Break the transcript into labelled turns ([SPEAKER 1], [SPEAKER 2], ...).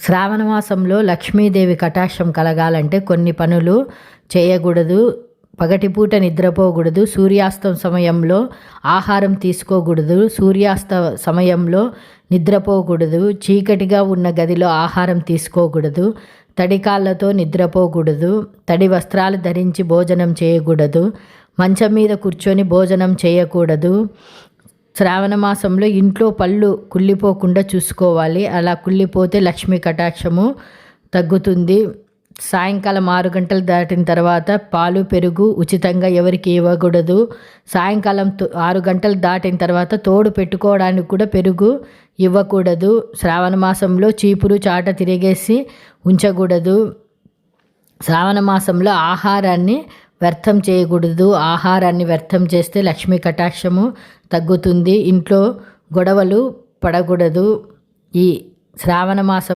[SPEAKER 1] శ్రావణమాసంలో లక్ష్మీదేవి కటాక్షం కలగాలంటే కొన్ని పనులు చేయకూడదు. పగటిపూట నిద్రపోకూడదు. సూర్యాస్తం సమయంలో ఆహారం తీసుకోకూడదు. సూర్యాస్త సమయంలో నిద్రపోకూడదు. చీకటిగా ఉన్న గదిలో ఆహారం తీసుకోకూడదు. తడి కాళ్ళతో నిద్రపోకూడదు. తడి వస్త్రాలు ధరించి భోజనం చేయకూడదు. మంచం మీద కూర్చొని భోజనం చేయకూడదు. శ్రావణ మాసంలో ఇంట్లో పళ్ళు కుళ్ళిపోకుండా చూసుకోవాలి. అలా కుళ్ళిపోతే లక్ష్మీ కటాక్షము తగ్గుతుంది. సాయంకాలం ఆరు గంటలు దాటిన తర్వాత పాలు పెరుగు ఉచితంగా ఎవరికి ఇవ్వకూడదు. సాయంకాలం ఆరు గంటలు దాటిన తర్వాత తోడు పెట్టుకోవడానికి కూడా పెరుగు ఇవ్వకూడదు. శ్రావణ మాసంలో చీపురు చాట తిరిగేసి ఉంచకూడదు. శ్రావణ మాసంలో ఆహారాన్ని వ్యర్థం చేయకూడదు. ఆహారాన్ని వ్యర్థం చేస్తే లక్ష్మీ కటాక్షము తగ్గుతుంది. ఇంట్లో గొడవలు పడకూడదు. ఈ శ్రావణ మాసం